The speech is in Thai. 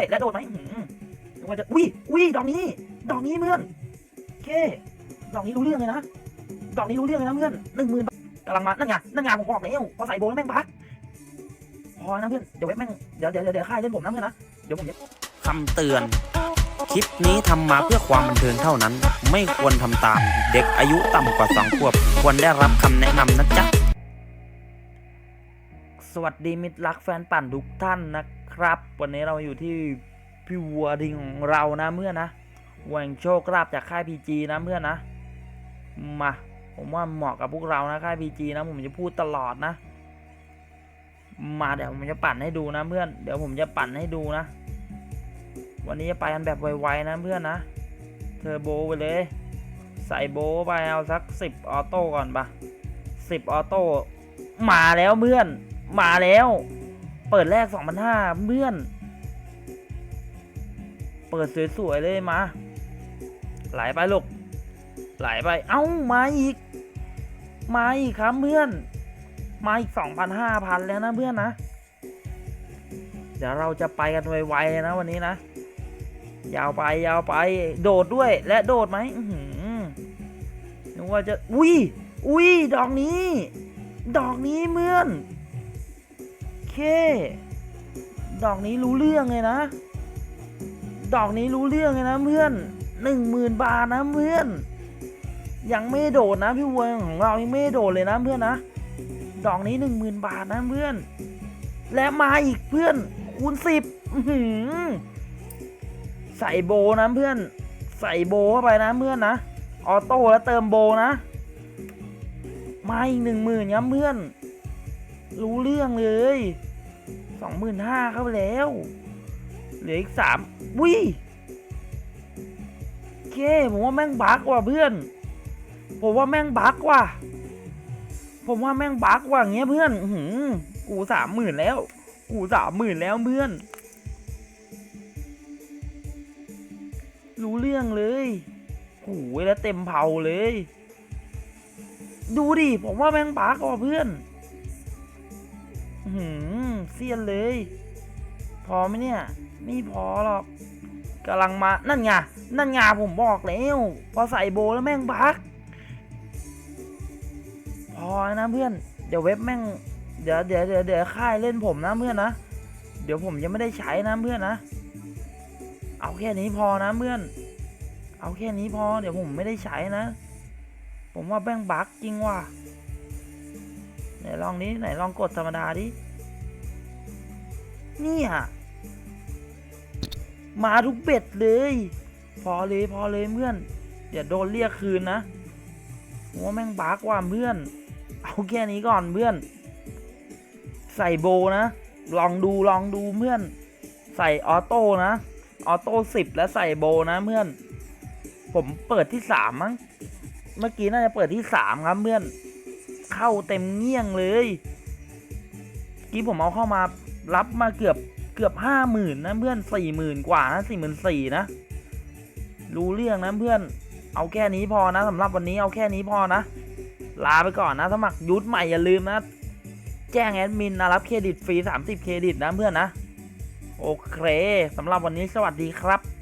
ด้วย และโดนไหมอื้อหือนึกว่าจะอุ้ยอุ้ยดอกนี้ ดอกนี้เพื่อนโอเคดอกนี้รู้เรื่องเลยนะดอกนี้รู้เรื่องเลยนะเพื่อนหนึ่งหมื่นกำลังมานั่นไงนั่นไงผมบอกแล้วพอใส่โบแล้วแม่งบักพอนะเพื่อนเดี๋ยวเว็บแม่งเดี๋ยวเดี๋ยวเดี๋ยวค่ายเล่นผมนะเพื่อนนะเดี๋ยวผมจะคำเตือน คลิปนี้ทำมาเพื่อความบันเทิงเท่านั้น ไม่ควรทำตาม เด็กอายุต่ำกว่าสองขวบ ควรได้รับคำแนะนำนะจ๊ะ สวัสดีมิตรรักแฟนปั่นทุกท่านนะ ครับ วันนี้เราอยู่ที่พี่วัวดิงของเรานะเมื่อนนะวัวแห่งโชคลาภจากค่ายพีจีนะเมื่อนนะมาผมว่าเหมาะกับพวกเรานะค่ายพีจีนะผมจะพูดตลอดนะ มาเดี๋ยวผมจะปั่นให้ดูนะเพื่อนเดี๋ยวผมจะปั่นให้ดูนะ วันนี้จะไปกันแบบไวๆนะเพื่อนนะเทอร์โบไปเลย ใส่โบไปเอาสักสิบออโต้ก่อนปะสิบออโต้มาแล้วเพื่อนมาแล้ว เปิดแรกสองพันห้าเพื่อน เปิดสวยๆเลยมา ไหลไปลูก ไหลไป เอ้า มาอีก มาอีกครับเพื่อน มาอีกสองพันห้าพันแล้วนะเพื่อนนะ เดี๋ยวเราจะไปกันไวๆนะวันนี้นะ ยาวไปยาวไป โดดด้วยและโดดไหมนึกว่าจะ อุ้ย อุ้ย ดอกนี้ ดอกนี้เมื่อน เค ดอกนี้รู้เรื่องเลยนะ ดอกนี้รู้เรื่องเลยนะเพื่อนหนึ่งหมื่นบาทนะเพื่อน ยังไม่โดดนะพี่วัวของเรายังไม่โดดเลยนะเพื่อนนะ ดอกนี้หนึ่งหมื่นบาทนะเพื่อน และมาอีกเพื่อนคูณสิบใส่โบนะเพื่อน ใส่โบเข้าไปนะเพื่อนนะ ออโต้แล้วเติมโบนะ มาอีกหนึ่งหมื่นย้ำเพื่อน รู้เรื่องเลยสองหมื่นห้าเข้าไปแล้ว เหลืออีกสามวิเคผมว่าแม่งบักว่ะเพื่อน ผมว่าแม่งบักว่ะ ผมว่าแม่งบักว่ะเงี้ยเพื่อนอือหือกูสามหมื่นแล้ว กูสามหมื่นแล้วเพื่อน รู้เรื่องเลยโอ้ยแล้วเต็มเผาเลย ดูดิ ผมว่าแม่งบักว่ะเพื่อน หืมเซียนเลย พอไหมเนี่ย ไม่พอหรอกกำลังมานั่นไงนั่นไงผมบอกแล้ว พอใส่โบแล้วแม่งบักพอนะเพื่อน เดี๋ยวเว็บแม่ง เดี๋ยวเดี๋ยวเดี๋ยวเดี๋ยวค่ายเล่นผมนะเพื่อนนะเดี๋ยวผมยังไม่ได้ใช้นะเพื่อนนะเอาแค่นี้พอนะเพื่อน เอาแค่นี้พอ เดี๋ยวผมไม่ได้ใช้นะ ผมว่าแม่งบักจริงว่ะ ไหนลองนี้ไหนลองกดธรรมดาดิเนี่ยมาทุกเบ็ดเลย พอเลยพอเลยเพื่อนอย่าโดนเรียกคืนนะผมว่าแม่งบากว่าเพื่อน เอาแค่นี้ก่อนเพื่อน ใส่โบนะ ลองดูลองดูเพื่อน ใส่ออโต้นะออโต้สิบแล้วใส่โบนะเพื่อน ผมเปิดที่สามมั้ง เมื่อกี้น่าจะเปิดที่สามครับเพื่อน เข้าเต็มเงี้ยงเลยกี้ผมเอาเข้ามารับมาเกือบเกือบห้าหมื่นนะเพื่อนสี่หมื่นกว่านะสี่หมื่นสี่นะ รู้เรื่องนะเพื่อน เอาแค่นี้พอนะสำหรับวันนี้เอาแค่นี้พอนะ ลาไปก่อนนะ สมัครยุทธใหม่อย่าลืมนะ แจ้งแอดมินนะรับเครดิตฟรี30เครดิตนะเพื่อนนะ โอเคสำหรับวันนี้สวัสดีครับ